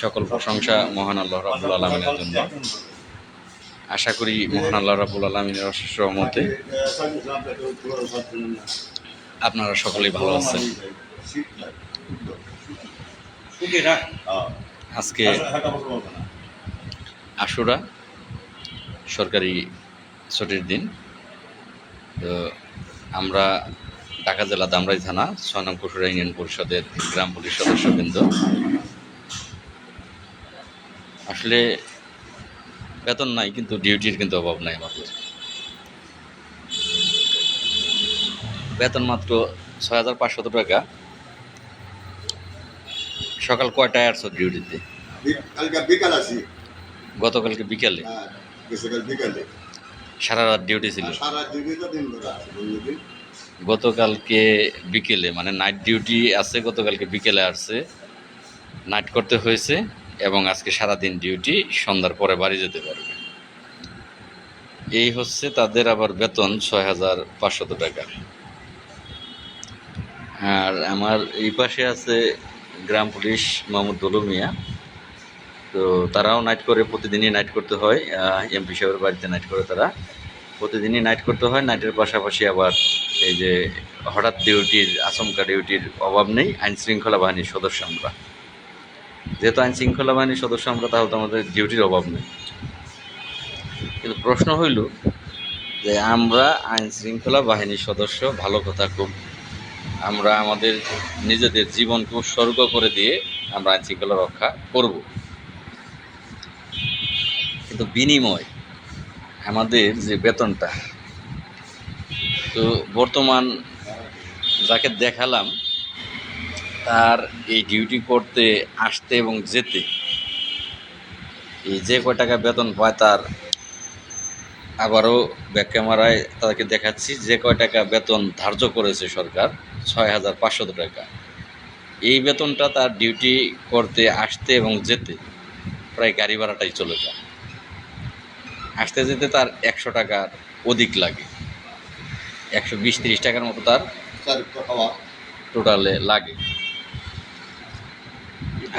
সকল প্রশংসা মহান আল্লাহ রাবুল আলমিনের জন্য। আশা করি মহান আল্লাহ রাবুল আলমিনের সহমতে আপনারা সকলেই ভালো আছেন। আজকে আশুরা সরকারি ছুটির দিন। তো আমরা ঢাকা জেলা দামরাই থানা ছয় নং কুসুরা ইউনিয়ন পরিষদের গ্রাম পুলিশ সদস্যবৃন্দ। আসলে বেতন নাই কিন্তু ডিউটির কিন্তু অভাব নাই আমাদের। বেতন মাত্র ছয় হাজার পাঁচশত টাকা। সকাল কয়টায় আসছো ডিউটিতে? বিকাল গতকালকে বিকেলে? হ্যাঁ গতকাল বিকালে। সারা রাত ডিউটি ছিল। সারা তো দিন গতকালকে বিকেলে মানে নাইট ডিউটি আছে গতকালকে বিকেলে আসছে। নাইট করতে হয়েছে এবং আজকে সারা দিন ডিউটি সন্ধ্যার পরে বাড়ি যেতে পারবে। এই হচ্ছে তাদের আবার বেতন ছয় হাজার পাঁচশত টাকা। আর আমার এই পাশে আছে গ্রাম পুলিশ মোহাম্মদ দলু মিয়া। তো তারাও নাইট করে, প্রতিদিনই নাইট করতে হয় এমপি সাহেবের বাড়িতে নাইট করে তারা। প্রতিদিনই নাইট করতে হয়, নাইটের পাশাপাশি আবার এই যে হঠাৎ ডিউটির, আচমকা ডিউটির অভাব নেই, আইন শৃঙ্খলা বাহিনীর সদস্য আমরা। যেহেতু আইন শৃঙ্খলা বাহিনীর সদস্য আমরা, তাহলে তো আমাদের ডিউটির অভাব নেই। কিন্তু প্রশ্ন হইল যে আমরা আইন শৃঙ্খলা বাহিনীর সদস্য, ভালো কথা খুব। আমরা আমাদের নিজেদের জীবনকে উৎসর্গ করে দিয়ে আমরা আইন শৃঙ্খলা রক্ষা করব। কিন্তু বিনিময়, আমাদের যে বেতনটা। তো বর্তমান যাকে দেখালাম, তার এই ডিউটি করতে, আসতে এবং যেতে, এই যে কয় টাকা বেতন পায় তার আবারও ব্যাক ক্যামেরায় তাদেরকে দেখাচ্ছি, যে কয় টাকা বেতন ধার্য করেছে সরকার ছয় হাজার পাঁচশত টাকা। এই বেতনটা তার ডিউটি করতে, আসতে এবং যেতে, প্রায় গাড়ি ভাড়াটাই চলে যায়। আসতে যেতে তার একশো টাকার অধিক লাগে। একশো বিশ তিরিশ টাকার মতো তার টোটালে লাগে।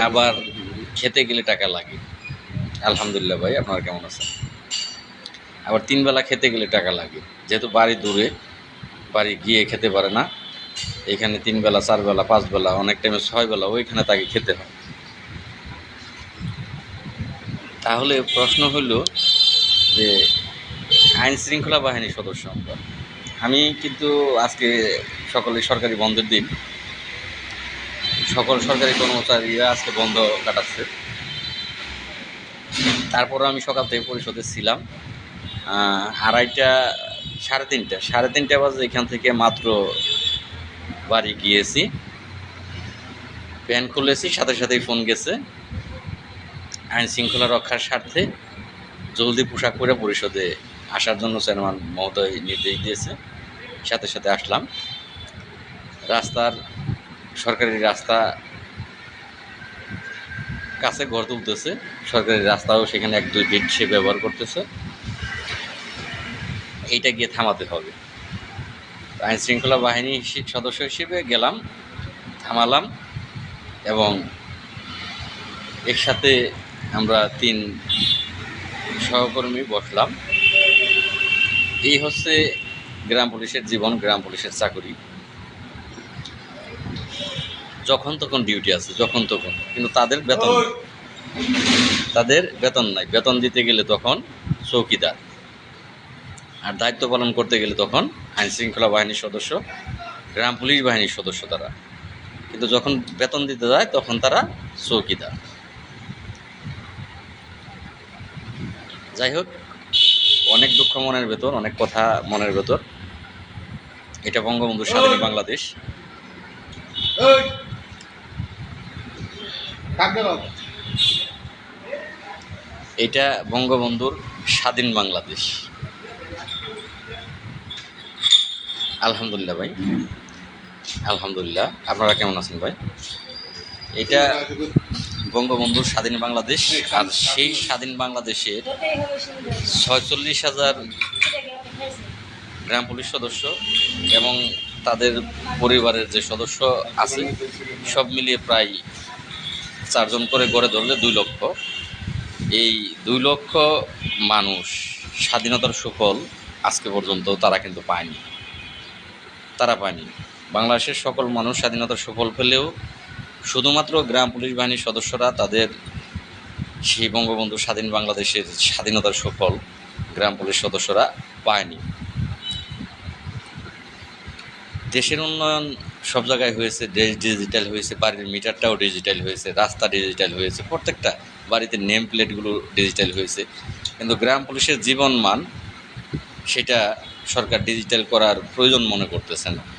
আবার খেতে গেলে টাকা লাগে। আলহামদুলিল্লাহ ভাই আপনারা কেমন আছেন? আবার তিন বেলা খেতে গেলে টাকা লাগে। যেহেতু বাড়ি দূরে বাড়ি গিয়ে খেতে পারে না। এখানে তিন বেলা চার বেলা পাঁচ বেলা অনেক টাইমে ছয় বেলা ওইখানে তাকে খেতে হয়। তাহলে প্রশ্ন হইল যে আইন শৃঙ্খলা বাহিনীর সদস্য আমরা। আমি কিন্তু আজকে সকলে সরকারি বন্ধের দিন। সকল সরকারি কর্মচারীরা আজকে বন্ধ কাটাচ্ছে। তারপরে আমি সকাল থেকে পরিষদে ছিলাম। আড়াইটা, সাড়ে তিনটা সাড়ে তিনটা বাজে এখান থেকে মাত্র বাড়ি গিয়েছি। প্যান খুলেছি, সাথে সাথেই ফোন গেছে। আইন শৃঙ্খলা রক্ষার স্বার্থে জলদি পোশাক পরে পরিষদে আসার জন্য চেয়ারম্যান মহোদয় নির্দেশ দিয়েছে। সাথে সাথে আসলাম। রাস্তার সরকারি রাস্তা কাছে ঘর তুলতেছে। সরকারি রাস্তাও সেখানে এক, দুই ফিট সে ব্যবহার করতেছে। এইটা গিয়ে থামাতে হবে। আইন শৃঙ্খলা বাহিনী সদস্য হিসেবে গেলাম, থামালাম এবং এর সাথে আমরা তিন সহকর্মী বসলাম। এই হচ্ছে গ্রাম পুলিশের জীবন, গ্রাম পুলিশের চাকরি। যখন তখন ডিউটি আছে, যখন তখন। কিন্তু তাদের বেতন তাদের বেতন নাই। বেতন দিতে গেলে তখন চৌকিদার। আর দায়িত্ব পালন করতে গেলে তখন আইন শৃঙ্খলা বাহিনীর সদস্য, গ্রাম পুলিশ বাহিনীর সদস্য তারা। কিন্তু যখন বেতন দিতে যায়, তখন তারা চৌকিদার। যাই হোক অনেক দুঃখ মনের ভেতর অনেক কথা মনের ভেতর। এটা বঙ্গবন্ধু স্বাধীন বাংলাদেশ। এটা বঙ্গবন্ধুর স্বাধীন বাংলাদেশ। আলহামদুলিল্লাহ ভাই। আলহামদুলিল্লাহ। আপনারা কেমন আছেন ভাই? এটা বঙ্গবন্ধুর স্বাধীন বাংলাদেশ, আর সেই স্বাধীন বাংলাদেশের ছয়চল্লিশ হাজার গ্রাম পুলিশ সদস্য এবং তাদের পরিবারের যে সদস্য আছে, সব মিলিয়ে প্রায় চারজন করে গড়ে ধরলে দুই লক্ষ। এই দুই লক্ষ মানুষ স্বাধীনতার সুফল আজকে পর্যন্ত তারা কিন্তু পায়নি। তারা পায়নি। বাংলাদেশের সকল মানুষ স্বাধীনতার সুফল পেলেও শুধুমাত্র গ্রাম পুলিশ বাহিনীর সদস্যরা, তাদের সেই বঙ্গবন্ধু স্বাধীন বাংলাদেশের স্বাধীনতার সুফল গ্রাম পুলিশ সদস্যরা পায়নি। দেশের উন্নয়ন সব জায়গায় হয়েছে, দেশ ডিজিটাল হয়েছে, বাড়ির মিটারটাও ডিজিটাল হয়েছে, রাস্তা ডিজিটাল হয়েছে, প্রত্যেকটা বাড়িতে নেম প্লেটগুলো ডিজিটাল হয়েছে। কিন্তু গ্রাম পুলিশের জীবন মান সেটা সরকার ডিজিটাল করার প্রয়োজন মনে করতেছে না।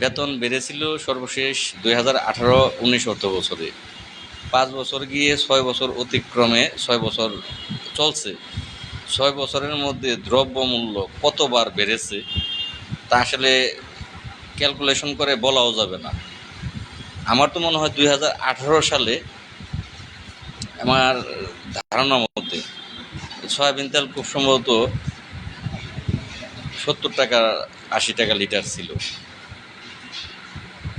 বেতন বেড়েছিল সর্বশেষ দুই হাজার আঠারো উনিশ অর্থ বছরে। পাঁচ বছর গিয়ে ছয় বছর অতিক্রমে ছয় বছর চলছে। ছয় বছরের মধ্যে দ্রব্যমূল্য কতবার বেড়েছে তা আসলে ক্যালকুলেশন করে বলাও যাবে না। আমার তো মনে হয় দুই হাজার আঠারো সালে আমার ধারণার মধ্যে সয়াবিন তেল খুব সম্ভবত সত্তর টাকা, আশি টাকা লিটার ছিল।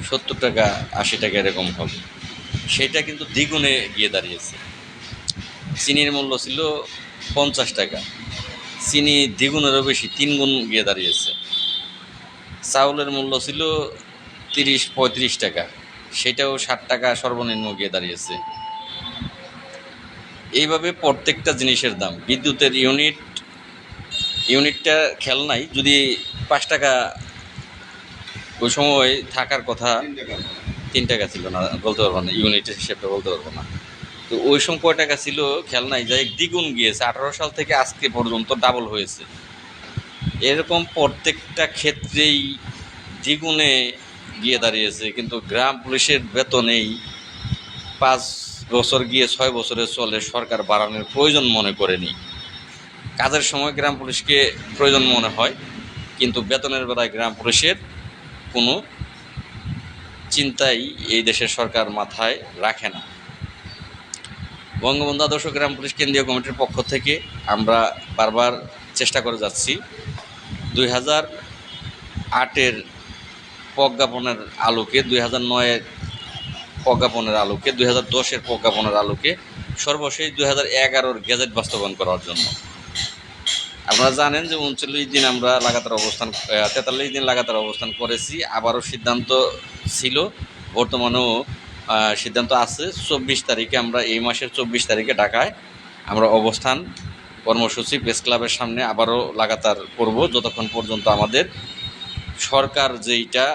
সত্তর টাকা, আশি টাকা এরকম হবে। সেটা কিন্তু দ্বিগুণে গিয়ে দাঁড়িয়েছে। চিনির মূল্য ছিল পঞ্চাশ টাকা। চিনি দ্বিগুণেরও বেশি তিন গুণ গিয়ে দাঁড়িয়েছে। চাউলের মূল্য ছিল তিরিশ, পঁয়ত্রিশ টাকা। সেটাও ষাট টাকা সর্বনিম্ন গিয়ে দাঁড়িয়েছে। এইভাবে প্রত্যেকটা জিনিসের দাম। বিদ্যুতের ইউনিট, ইউনিটটা খেয়াল নাই, যদি পাঁচ টাকা ওই সময় থাকার কথা তিন টাকা ছিল না, বলতে পারব না ইউনিটের হিসেবটা বলতে পারব না। তো ওই সময় কয় টাকা ছিল খেয়াল নাই, যাই দ্বিগুণ গিয়েছে, আঠারো সাল থেকে আজকে পর্যন্ত ডাবল হয়েছে। এরকম প্রত্যেকটা ক্ষেত্রেই দ্বিগুণে গিয়ে দাঁড়িয়েছে, কিন্তু গ্রাম পুলিশের বেতনেই পাঁচ বছর গিয়ে ছয় বছরে চলে, সরকার বাড়ানোর প্রয়োজন মনে করেনি। কাজের সময় গ্রাম পুলিশকে প্রয়োজন মনে হয়, কিন্তু বেতনের বেলায় গ্রাম পুলিশের কোনো চিন্তাই এই দেশের সরকার মাথায় রাখে না। বঙ্গবন্ধু আদর্শ গ্রাম পুলিশ কেন্দ্রীয় কমিটির পক্ষ থেকে আমরা বারবার চেষ্টা করে যাচ্ছি। দুই হাজার আটের প্রজ্ঞাপনের আলোকে, দুই হাজার নয়ের প্রজ্ঞাপনের আলোকে, দুই হাজার দশের প্রজ্ঞাপনের আলোকে সর্বশেষ দুই হাজার এগারোর গেজেট বাস্তবায়ন করার জন্য আপনারা জানেন যে উনচল্লিশ দিন আমরা লাগাতার অবস্থান তেতাল্লিশ দিন লাগাতার অবস্থান করেছি। আবারও সিদ্ধান্ত ছিল, বর্তমানেও সিদ্ধান্ত আছে। চব্বিশ তারিখে আমরা এই মাসের চব্বিশ তারিখে ঢাকায় আমরা অবস্থান কর্মসূচি, প্রেস ক্লাবের সামনে আবারও লাগাতার করব যতক্ষণ পর্যন্ত আমাদের সরকার যেইটা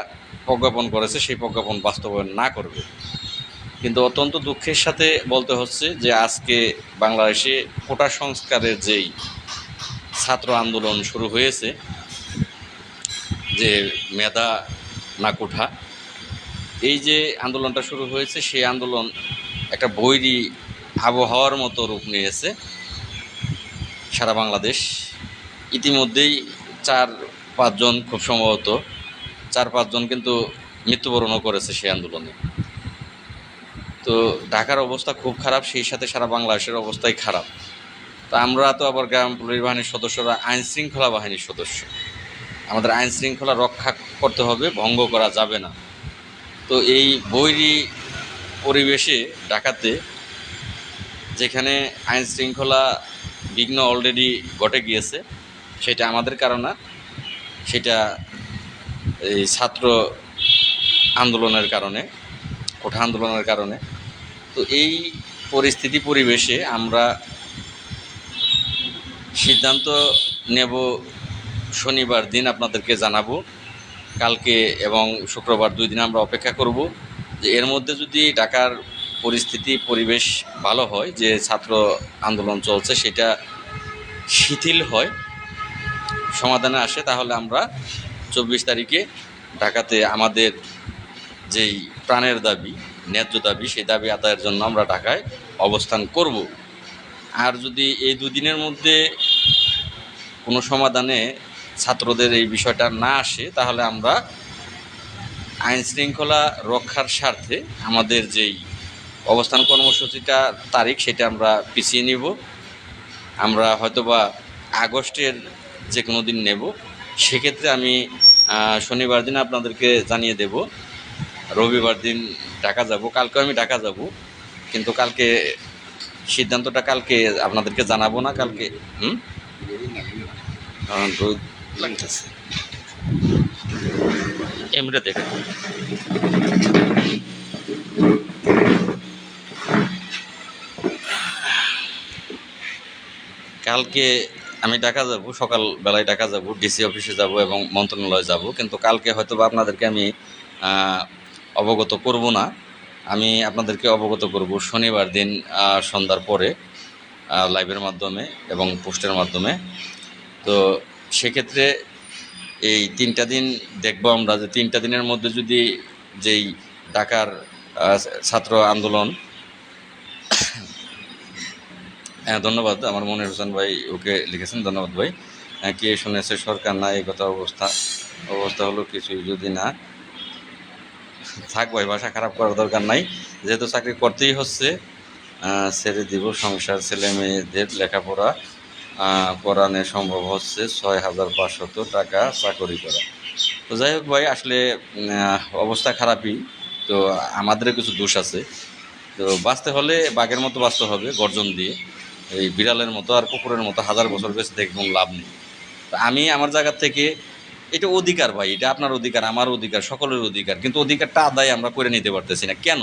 প্রজ্ঞাপন করেছে, সেই প্রজ্ঞাপন বাস্তবায়ন না করবে। কিন্তু অত্যন্ত দুঃখের সাথে বলতে হচ্ছে যে আজকে বাংলাদেশে কোটা সংস্কারের যেই ছাত্র আন্দোলন শুরু হয়েছে যে মেধা না কোঠা। এই যে আন্দোলনটা শুরু হয়েছে, সেই আন্দোলন একটা বৈরী আবহাওয়ার মতো রূপ নিয়েছে সারা বাংলাদেশ। ইতিমধ্যেই চার পাঁচজন খুব সম্ভবত, চার পাঁচজন কিন্তু মৃত্যুবরণও করেছে সেই আন্দোলনে। তো ঢাকার অবস্থা খুব খারাপ, সেই সাথে সারা বাংলাদেশের অবস্থাই খারাপ। তা আমরা তো আবার গ্রাম পুলিশ বাহিনীর সদস্যরা আইন শৃঙ্খলা বাহিনীর সদস্য। আমাদের আইন শৃঙ্খলা রক্ষা করতে হবে, ভঙ্গ করা যাবে না। তো এই বৈরী পরিবেশে ঢাকাতে যেখানে আইন শৃঙ্খলা বিঘ্ন অলরেডি ঘটে গিয়েছে, সেটা আমাদের কারণে, সেটা এই ছাত্র আন্দোলনের কারণে, কোঠা আন্দোলনের কারণে। তো এই পরিস্থিতি পরিবেশে আমরা সিদ্ধান্ত নেব শনিবার দিন আপনাদেরকে জানাব। কালকে এবং শুক্রবার দুই দিন আমরা অপেক্ষা করব যে এর মধ্যে যদি ঢাকার পরিস্থিতি, পরিবেশ ভালো হয়, যে ছাত্র আন্দোলন চলছে সেটা শিথিল হয়, সমাধানে আসে, তাহলে আমরা চব্বিশ তারিখে ঢাকাতে আমাদের যেই প্রাণের দাবি, ন্যায্য দাবি, সেই দাবি আদায়ের জন্য আমরা ঢাকায় অবস্থান করব। আর যদি এই দুদিনের মধ্যে কোনো সমাধানে ছাত্রদের এই বিষয়টা না আসে, তাহলে আমরা আইন শৃঙ্খলা রক্ষার স্বার্থে আমাদের যেই অবস্থান কর্মসূচিটা তারিখ, সেটা আমরা পিছিয়ে নিব। আমরা হয়তোবা আগস্টের যে কোনো দিন নেব। সেক্ষেত্রে আমি শনিবার দিন আপনাদেরকে জানিয়ে দেব, রবিবার দিন ঢাকা যাব। কালকে আমি ঢাকা যাব, কিন্তু কালকে সিদ্ধান্তটা কালকে আপনাদেরকে জানাব না কালকে? হুম? কারণ কালকে আমি ঢাকা যাব সকাল বেলায় ঢাকা যাব, ডিসি অফিসে যাব এবং মন্ত্রণালয়ে যাব। কিন্তু কালকে হয়তো বা আপনাদেরকে আমি অবগত করব না। আমি আপনাদেরকে অবগত করব শনিবার দিন সন্ধ্যার পরে লাইভের মাধ্যমে এবং পোস্টের মাধ্যমে। তো সেক্ষেত্রে এই তিনটা দিন দেখব আমরা যে তিনটা দিনের মধ্যে যদি যেই ঢাকার ছাত্র আন্দোলন হ্যাঁ ধন্যবাদ। আমার মনির হোসেন ভাই ওকে লিখেছেন ধন্যবাদ ভাই। হ্যাঁ, কে শুনেছে সরকার না এই কথা অবস্থা অবস্থা হলো কিছুই যদি না। থাক ভাই ভাষা খারাপ করার দরকার নাই। যেহেতু চাকরি করতেই হচ্ছে ছেড়ে দিব। সংসার, ছেলে মেয়েদের লেখাপড়া করানো সম্ভব হচ্ছে ছয় হাজার পাঁচশত টাকা চাকরি করা। তো যাই হোক ভাই, আসলে অবস্থা খারাপই। তো আমাদের কিছু দোষ আছে। তো বাঁচতে হলে বাঘের মতো বাঁচতে হবে গর্জন দিয়ে। এই বিড়ালের মতো আর কুকুরের মতো হাজার বছর বেঁচে কোনো লাভ নেই। আমি আমার জায়গা থেকে এটা অধিকার ভাই, এটা আপনার অধিকার, আমার অধিকার, সকলের অধিকার, কিন্তু অধিকারটা আদায় আমরা করে নিতে পারতেছি না। কেন?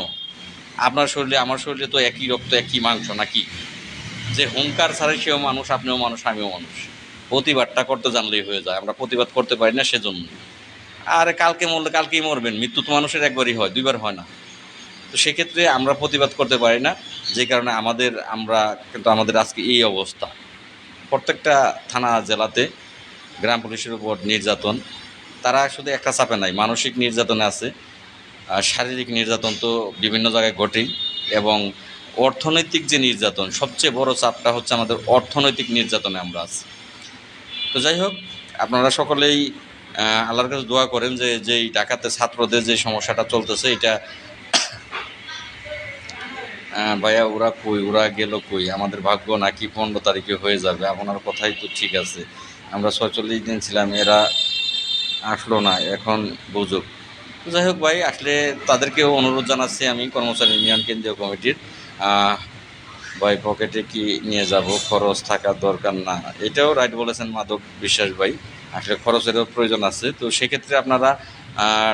আপনার শরীরে, আমার শরীরে তো একই রক্ত, একই মাংস নাকি? যে হুঙ্কার ছাড়ে সেও মানুষ, আপনিও মানুষ, আমিও মানুষ। প্রতিবাদটা করতে জানলেই হয়ে যায়, আমরা প্রতিবাদ করতে পারি না সেজন্য। আর কালকে মরলে, কালকেই মরবেন, মৃত্যু তো মানুষের একবারই হয়, দুইবার হয় না। তো সেক্ষেত্রে আমরা প্রতিবাদ করতে পারি না, যে কারণে আমাদের, আমরা, কিন্তু আমাদের আজকে এই অবস্থা। প্রত্যেকটা থানা, জেলাতে গ্রাম পুলিশের উপর নির্যাতন। তারা শুধু একটা চাপে নাই, মানসিক নির্যাতনে আছে, আর শারীরিক নির্যাতন তো বিভিন্ন জায়গায় ঘটেই, এবং অর্থনৈতিক যে নির্যাতন, সবচেয়ে বড় চাপটা হচ্ছে আমাদের অর্থনৈতিক নির্যাতনে আমরা আছি। তো যাই হোক, আপনারা সকলেই আল্লাহর কাছে দোয়া করেন যে, যেই ডাকাতে ছাত্রদের যে সমস্যাটা চলতেছে, এটা ভাইয়া ওরা কই, ওরা গেল কই? আমাদের ভাগ্য নাকি পনেরো তারিখে হয়ে যাবে, আপনার কথাই তো ঠিক আছে। আমরা ছয়চল্লিশ দিন ছিলাম, এরা আসলো না, এখন বুঝুক। যাই হোক ভাই, আসলে তাদেরকেও অনুরোধ জানাচ্ছি আমি কর্মচারী ইউনিয়ন কেন্দ্রীয় কমিটির ভাই পকেটে কি নিয়ে যাব, খরচ থাকার দরকার না। এটাও রাইট বলেছেন মাধব বিশ্বাস ভাই, আসলে খরচেরও প্রয়োজন আছে। তো সেক্ষেত্রে আপনারা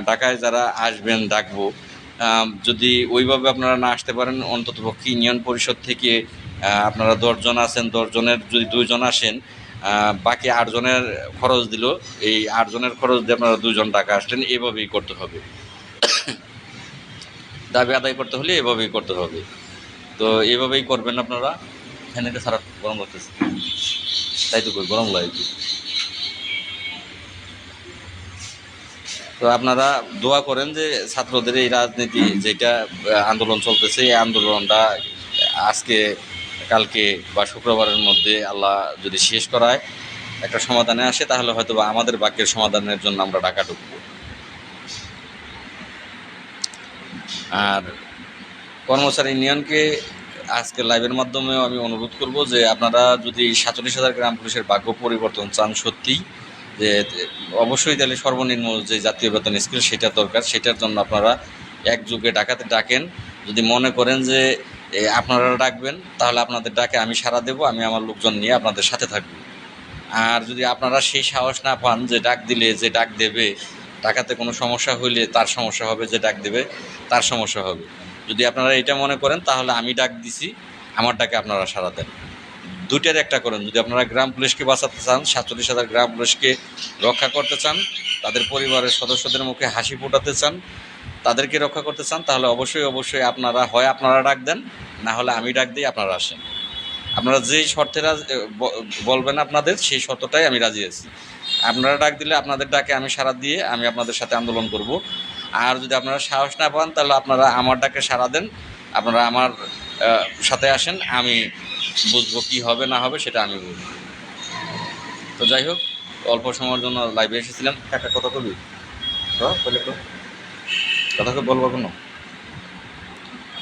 ঢাকায় যারা আসবেন, ডাকবো যদি ওইভাবে আপনারা না আসতে পারেন অন্তত পক্ষে ইউনিয়ন পরিষদ থেকে আপনারা দশজন আছেন, দশজনের যদি দুইজন আসেন বাকি আটজনের খরচ দিল। এই আটজনের খরচ দিয়ে আপনারা দুজন টাকা আসলেন, এভাবেই করতে হবে। দাবি আদায় করতে হলে এভাবেই করতে হবে। তো এভাবেই করবেন আপনারা। ফ্যানেটা সারা গরম লাগতেছে তাই তো কই, গরম লাগে। তো আপনারা দোয়া করেন যে ছাত্রদের এই রাজনীতি, যেটা আন্দোলন চলতেছে, এই আন্দোলনটা আজকে কালকে বা শুক্রবারের মধ্যে আল্লাহ যদি শেষ করায় একটা সমাধানে আসে, তাহলে হয়তো বা আমাদের বাক্যের সমাধানের জন্য আমরা ঢাকা ঢুকবো। আর কর্মচারী ইউনিয়নকে আজকে লাইভের মাধ্যমেও আমি অনুরোধ করব যে আপনারা যদি সাতচল্লিশ হাজার গ্রাম পুলিশের ভাগ্য পরিবর্তন চান সত্যিই, যে অবশ্যই তাহলে সর্বনিম্ন যে জাতীয় বেতন স্কেল সেটা দরকার। সেটার জন্য আপনারা একযোগে ডাকাতে ডাকেন। যদি মনে করেন যে আপনারা ডাকবেন, তাহলে আপনাদের ডাকে আমি সাড়া দেবো, আমি আমার লোকজন নিয়ে আপনাদের সাথে থাকব। আর যদি আপনারা সেই সাহস না পান যে ডাক দিলে, যে ডাক দেবে, ডাকাতে কোনো সমস্যা হইলে তার সমস্যা হবে, যে ডাক দেবে, তার সমস্যা হবে। যদি আপনারা এটা মনে করেন, তাহলে আমি ডাক দিছি, আমার ডাকে আপনারা সাড়া দেন। দুইটার একটা করেন, যদি আপনারা গ্রাম পুলিশকে বাঁচাতে চান, সাতচল্লিশ হাজার গ্রাম পুলিশকে রক্ষা করতে চান, তাদের পরিবারের সদস্যদের মুখে হাসি ফোটাতে চান তাদেরকে রক্ষা করতে চান তাহলে অবশ্যই অবশ্যই আপনারা হয় আপনারা ডাক দেন না হলে আমি ডাক দিই আপনারা আসেন। আপনারা যেই শর্তে বলবেন আপনাদের সেই শর্তটাই আমি রাজি আছি। আপনারা ডাক দিলে আপনাদের ডাকে আমি সাড়া দিয়ে আমি আপনাদের সাথে আন্দোলন করব। আর যদি আপনারা সাহস না পান তাহলে আপনারা আমার ডাকে সাড়া দেন আপনারা আমার সাথে আসেন আমি বুঝব কি হবে না হবে সেটা আমি বুঝব তো যাই হোক অল্প সময়ের জন্য লাইভে এসেছিলাম। একটা কথা কবি তো বলে তো কথা কি বলব কোনো?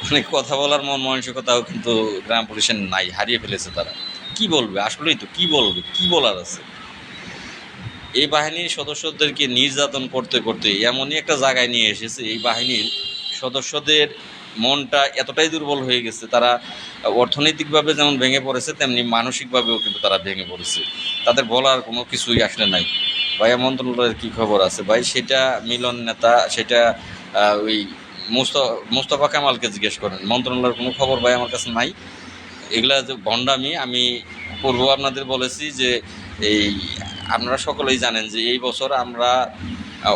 মানে কথা বলার মন মানসিকতাও কিন্তু গ্রাম পুলিশের নাই, হারিয়ে ফেলেছে তারা। কি বলবে? আসলেই তো, কি বলবে? কি বলার আছে? এই বাহিনীর সদস্যদেরকে নির্যাতন করতে করতে এমনই একটা জায়গায় নিয়ে এসেছে। এই বাহিনীর সদস্যদের মনটা এতটাই দুর্বল হয়ে গেছে, তারা অর্থনৈতিকভাবে যেমন ভেঙে পড়েছে, তেমনি মানসিকভাবেও কিন্তু তারা ভেঙে পড়েছে। তাদের বলার কোনো কিছুই আসলে নাই। ভাইয়া মন্ত্রণালয়ের কী খবর আছে? ভাই, সেটা মিলন নেতা, সেটা ওই মুস্ত, মুস্তফা কামালকে জিজ্ঞেস করেন, মন্ত্রণালয়ের কোনো খবর ভাই আমার কাছে নাই? এগুলা যে ভণ্ডামি, আমি পূর্ব আপনাদের বলেছি যে এই, আপনারা সকলেই জানেন যে এই বছর আমরা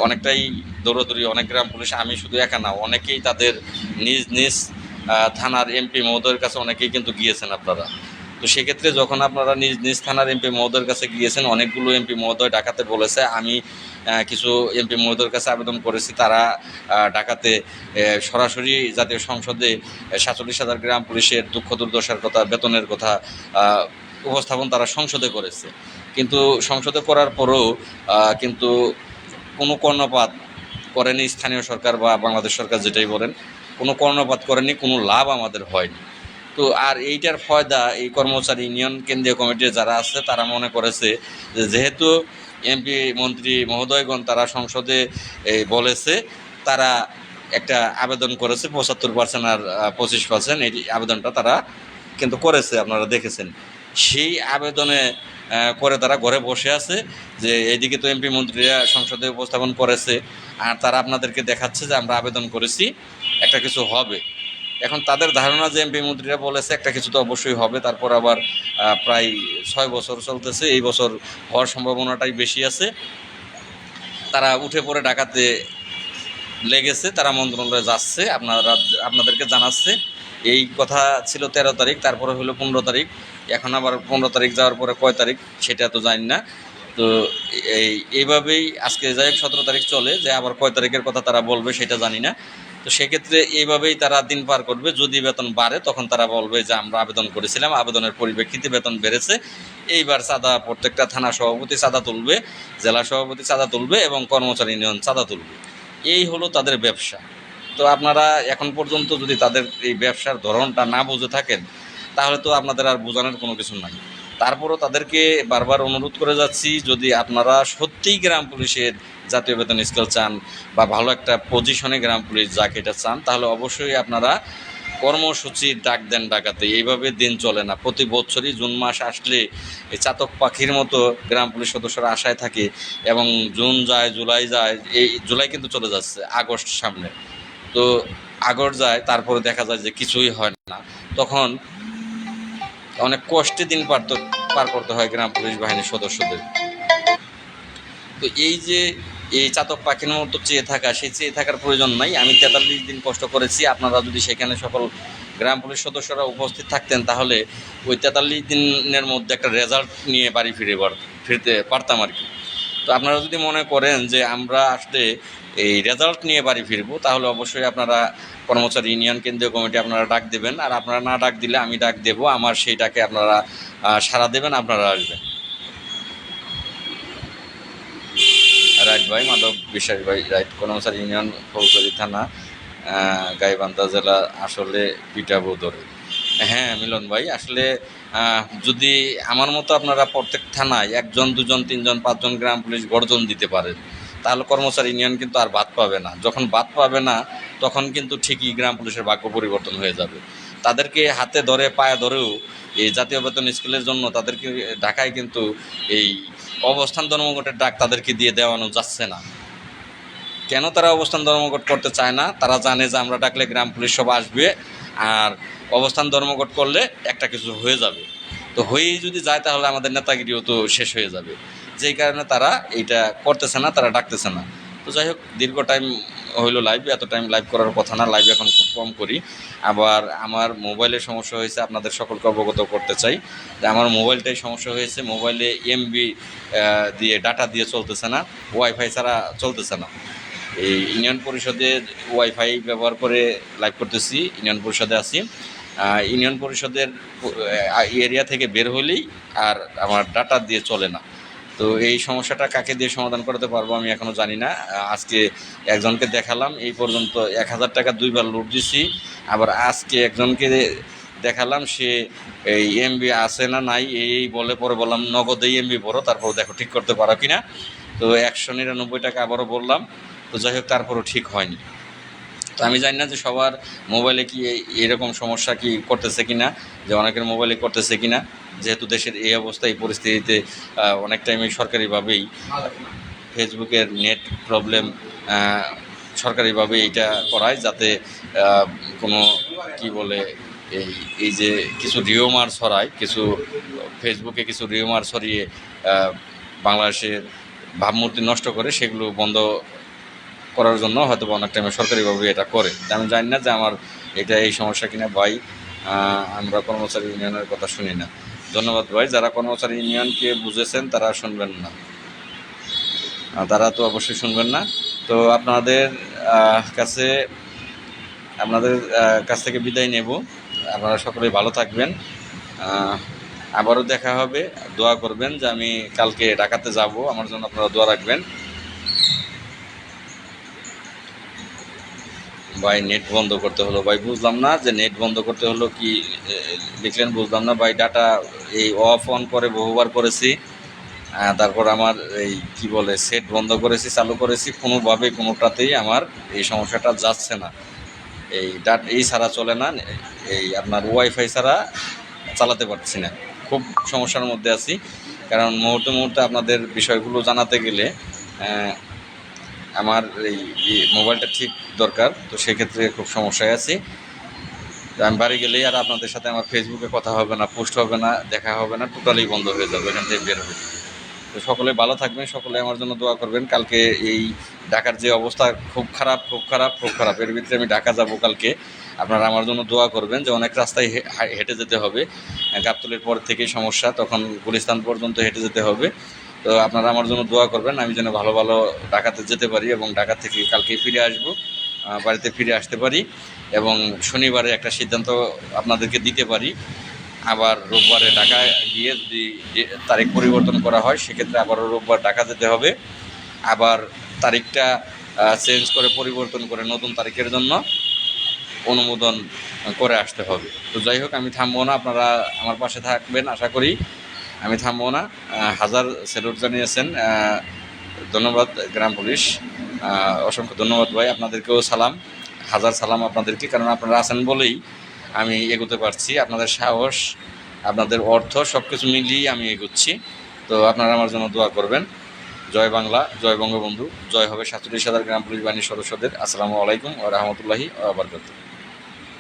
অনেকটাই দৌড়দৌড়ি, অনেক গ্রাম পুলিশ, আমি শুধু একা না, অনেকেই তাদের নিজ নিজ থানার এমপি মহোদয়ের কাছে অনেকেই কিন্তু গিয়েছেন আপনারা। তো সেক্ষেত্রে যখন আপনারা নিজ নিজ থানার এমপি মহোদয়ের কাছে গিয়েছেন, অনেকগুলো এমপি মহোদয় ডাকাতে বলেছে। আমি কিছু এমপি মহোদয়ের কাছে আবেদন করেছি। তারা ডাকাতে সরাসরি জাতীয় সংসদে সাতচল্লিশ হাজার গ্রাম পুলিশের দুঃখ দুর্দশার কথা, বেতনের কথা উপস্থাপন তারা সংসদে করেছে। কিন্তু সংসদে করার পরেও কিন্তু কোনো কর্ণপাত করেনি স্থানীয় সরকার বা বাংলাদেশ সরকার যেটাই বলেন। কোনো কর্ণপাত করেনি, কোনো লাভ আমাদের হয়নি। তো আর এইটার ফয়দা এই কর্মচারী ইউনিয়ন কেন্দ্রীয় কমিটির যারা আছে, তারা মনে করেছে যে যেহেতু এমপি মন্ত্রী মহোদয়গণ তারা সংসদে বলেছে, তারা একটা আবেদন করেছে, পঁচাত্তর পার্সেন্ট আর পঁচিশ পার্সেন্ট এই আবেদনটা তারা কিন্তু করেছে, আপনারা দেখেছেন। সেই আবেদনে করে তারা ঘরে বসে আছে যে এইদিকে তো এমপি মন্ত্রীরা সংসদে উপস্থাপন করেছে, আর তারা আপনাদেরকে দেখাচ্ছে যে আমরা আবেদন করেছি, একটা কিছু হবে। এখন তাদের ধারণা যে এমপি মন্ত্রীরা বলেছে, একটা কিছু তো অবশ্যই হবে, তারপর আবার প্রায় ছয় বছর চলতেছে, এই বছর হওয়ার সম্ভাবনাটাই বেশি আছে। তারা উঠে পড়ে ডাকাতে লেগেছে, তারা মন্ত্রণালয়ে যাচ্ছে, আপনারা, আপনাদেরকে জানাচ্ছে। এই কথা ছিল তেরো তারিখ, তারপরে হলো পনেরো তারিখ, এখন আবার পনেরো তারিখ যাওয়ার পরে কয় তারিখ, সেটা তো জানি না। তো এই, এইভাবেই আজকে যাই সতেরো তারিখ চলে, যে আবার কয় তারিখের কথা তারা বলবে সেটা জানি না। তো সেক্ষেত্রে এইভাবেই তারা দিন পার করবে। যদি বেতন বাড়ে, তখন তারা বলবে যে, আমরা আবেদন করেছিলাম, আবেদনের পরিপ্রেক্ষিতে বেতন বেড়েছে। এইবার চাঁদা প্রত্যেকটা থানা সভাপতি চাঁদা তুলবে, জেলা সভাপতি চাঁদা তুলবে এবং কর্মচারী ইউনিয়ন চাঁদা তুলবে। এই হলো তাদের ব্যবসা। তো আপনারা এখন পর্যন্ত যদি তাদের এই ব্যবসার ধরনটা না বুঝে থাকেন, তাহলে তো আপনাদের আর বোঝানোর কোনো কিছু নাই। তারপরও তাদেরকে বারবার অনুরোধ করে যাচ্ছি, যদি আপনারা সত্যিই গ্রাম পুলিশের জাতীয় বেতন স্কেল চান বা ভালো একটা পজিশনে গ্রাম পুলিশ যাকে এটা চান, তাহলে অবশ্যই আপনারা কর্মসূচির ডাক দেন ডাকাতে। এইভাবে দিন চলে না। প্রতি বছরই জুন মাস আসলে এই চাতক পাখির মতো গ্রাম পুলিশ সদস্যরা আশায় থাকে এবং জুন যায়, জুলাই যায়, এই জুলাই কিন্তু চলে যাচ্ছে আগস্ট সামনে। তো আগস্ট যায়, তারপরে দেখা যায় যে কিছুই হয় না। তখন অনেক কষ্টে দিন পার পার করতে হয় গ্রাম পুলিশ বাহিনীর সদস্যদের। তো এই যে এই চাতক পাখির মতো চেয়ে থাকা, সেই চেয়ে থাকার প্রয়োজন নাই। আমি তেতাল্লিশ দিন কষ্ট করেছি। আপনারা যদি সেখানে সকল গ্রাম পুলিশ সদস্যরা উপস্থিত থাকতেন, তাহলে ওই তেতাল্লিশ দিনের মধ্যে একটা রেজাল্ট নিয়ে বাড়ি ফিরে ফিরতে পারতাম আর কি। তো আপনারা যদি মনে করেন যে আমরা আসলে এই রেজাল্ট নিয়ে বাড়ি ফিরবো, তাহলে অবশ্যই আপনারা কর্মচারী ইউনিয়ন, কেন্দ্রীয় কমিটি আপনারা ডাক দেবেন। আর আপনারা না ডাক দিলে আমি ডাক দেবো। আমার সেই ডাকে আপনারা সাড়া দেবেন, আপনারা আসবেন। রাইট ভাই, মাধব বিশ্বাস ভাই, রাইট। কর্মচারী ইউনিয়ন ফৌজদারি থানা গাইবান্ধা জেলা আসলে পিটাবো ধরে। হ্যাঁ মিলন ভাই, আসলে যদি আমার মতো আপনারা প্রত্যেক থানায় একজন, দুজন, তিনজন, পাঁচজন গ্রাম পুলিশ গর্জন দিতে পারেন, তাহলে কর্মচারী ইউনিয়ন কিন্তু আর বাদ পাবে না। যখন বাদ পাবে না, তখন কিন্তু ঠিকই গ্রাম পুলিশের ভাগ্য পরিবর্তন হয়ে যাবে। তাদেরকে হাতে ধরে, পায়ে ধরেও এই জাতীয় বেতন স্কুলের জন্য তাদেরকে ঢাকায় কিন্তু এই অবস্থান ধর্মঘটের ডাক তাদেরকে দিয়ে দেওয়ানো যাচ্ছে না। কেন তারা অবস্থান ধর্মঘট করতে চায় না? তারা জানে যে আমরা ডাকলে গ্রাম পুলিশ সব আসবে আর অবস্থান ধর্মঘট করলে একটা কিছু হয়ে যাবে। তো হয়েই যদি যায় তাহলে আমাদের নেতাগিরিও তো শেষ হয়ে যাবে। যেই কারণে তারা এইটা করতেছে না, তারা ডাকতেছে না। তো যাই হোক, দীর্ঘ টাইম হইল লাইভ এত টাইম লাইভ করার কথা না লাইভ এখন খুব কম করি। আবার আমার মোবাইলের সমস্যা হয়েছে, আপনাদের সকলকে অবগত করতে চাই। আমার মোবাইলটাই সমস্যা হয়েছে মোবাইলে এমবি দিয়ে ডাটা দিয়ে চলতেছে না ওয়াইফাই ছাড়া চলতেছে না। এই ইউনিয়ন পরিষদে ওয়াইফাই ব্যবহার করে লাইভ করতেছি, ইউনিয়ন পরিষদে আছি। ইউনিয়ন পরিষদের এরিয়া থেকে বের হলেই আর আমার ডাটা দিয়ে চলে না। তো এই সমস্যাটা কাকে দিয়ে সমাধান করতে পারব আমি এখনও জানি না। আজকে একজনকে দেখালাম, এই পর্যন্ত এক হাজার টাকা দুইবার লুট দিছি। আবার আজকে একজনকে দেখালাম, সে এই এমবি আছে না নাই, এই বলে পরে বললাম নগদে এমবি বড়, তারপর দেখো ঠিক করতে পারো কি না তো একশো নিরানব্বই টাকা আবারও বললাম, তো যাই হোক, তারপরও ঠিক হয়নি। তো আমি জানি না যে সবার মোবাইলে কি এই- এরকম সমস্যা কি করতেছে কিনা, যে অনেকের মোবাইলে করতেছে কিনা। যেহেতু দেশের এই অবস্থা এই পরিস্থিতিতে অনেক টাইমে সরকারিভাবেই ফেসবুকের নেট প্রবলেম সরকারিভাবে এইটা করায় যাতে কোনো কি বলে এই এই যে কিছু রিওমার ছড়ায় কিছু ফেসবুকে কিছু রিওমার আহ, বাংলাদেশের ভাবমূর্তি নষ্ট করে সেগুলো বন্ধ করার জন্য হয়তো অনেক টাইমে সরকারিভাবে এটা করে। আমি জানি না যে আমার এটা এই সমস্যা কিনা ভাই আমরা কর্মচারী ইউনিয়নের কথা শুনি না। ধন্যবাদ ভাই, যারা কর্মচারী ইউনিয়নকে বুঝেছেন তারা শুনবেন না। তারা তো অবশ্যই শুনবেন না। তো আপনাদের কাছে, আপনাদের কাছ থেকে বিদায় নেব। আপনারা সকলেই ভালো থাকবেন। আবারও দেখা হবে। দোয়া করবেন যে আমি কালকে ঢাকাতে যাব। আমার জন্য আপনারা দোয়া রাখবেন। ভাই নেট বন্ধ করতে হলো। ভাই বুঝলাম না যে নেট বন্ধ করতে হলো কি লিখলেন বুঝলাম না। ভাই ডাটা এই অফ অন করে বহুবার করেছি। তারপর আমার এই কি বলে সেট বন্ধ করেছি, চালু করেছি। কোনোভাবে কোনোটাতেই আমার এই সমস্যাটা যাচ্ছে না। এই ডাট এই ছাড়া চলে না। এই আপনার ওয়াইফাই ছাড়া চালাতে পারছি না। খুব সমস্যার মধ্যে আছি। কারণ মুহূর্তে মুহূর্তে আপনাদের বিষয়গুলো জানাতে গেলে আমার এই মোবাইলটা ঠিক দরকার, তো সেক্ষেত্রে খুব সমস্যায় আছি। আমি বাড়ি গেলেই আর আপনাদের সাথে আমার ফেসবুকে কথা হবে না পোস্ট হবে না, দেখা হবে না টোটালি বন্ধ হয়ে যাবে, এখান থেকে বের হবে তো সকলে ভালো থাকবেন, সকলে আমার জন্য দোয়া করবেন। কালকে এই ঢাকার যে অবস্থা খুব খারাপ খুব খারাপ খুব খারাপ। এর ভিতরে আমি ঢাকা যাব কালকে। আপনারা আমার জন্য দোয়া করবেন যে অনেক রাস্তায় হেঁটে যেতে হবে। গাবতলের পর থেকেই সমস্যা, তখন গুলিস্তান পর্যন্ত হেঁটে যেতে হবে। তো আপনারা আমার জন্য দোয়া করবেন, আমি যেন ভালো ভালো ঢাকাতে যেতে পারি এবং ঢাকা থেকে কালকে ফিরে আসব বাড়িতে ফিরে আসতে পারি এবং শনিবারে একটা সিদ্ধান্ত আপনাদেরকে দিতে পারি। আবার রোববারে ঢাকা গিয়ে যদি তারিখ পরিবর্তন করা হয়, সেক্ষেত্রে আবারও রোববার ঢাকা যেতে হবে। আবার তারিখটা চেঞ্জ করে পরিবর্তন করে নতুন তারিখের জন্য অনুমোদন করে আসতে হবে। তো যাই হোক, আমি থামবো না, আপনারা আমার পাশে থাকবেন, আশা করি। আমি থামবো না। হাজার স্যালুট জানিয়েছেন। ধন্যবাদ গ্রাম পুলিশ। অসংখ্য ধন্যবাদ ভাই, আপনাদেরকেও সালাম। হাজার সালাম আপনাদেরকে, কারণ আপনারা আছেন বলেই আমি এগোতে পারছি। আপনাদের সাহস, আপনাদের অর্থ সব কিছু মিলিয়ে আমি এগোচ্ছি। তো আপনারা আমার জন্য দোয়া করবেন। জয় বাংলা, জয় বঙ্গবন্ধু, জয় হবে সাতচল্লিশ হাজার গ্রাম পুলিশ বাহিনীর সদস্যদের। আসসালামু আলাইকুম ও রহমতুল্লাহি আবরকাত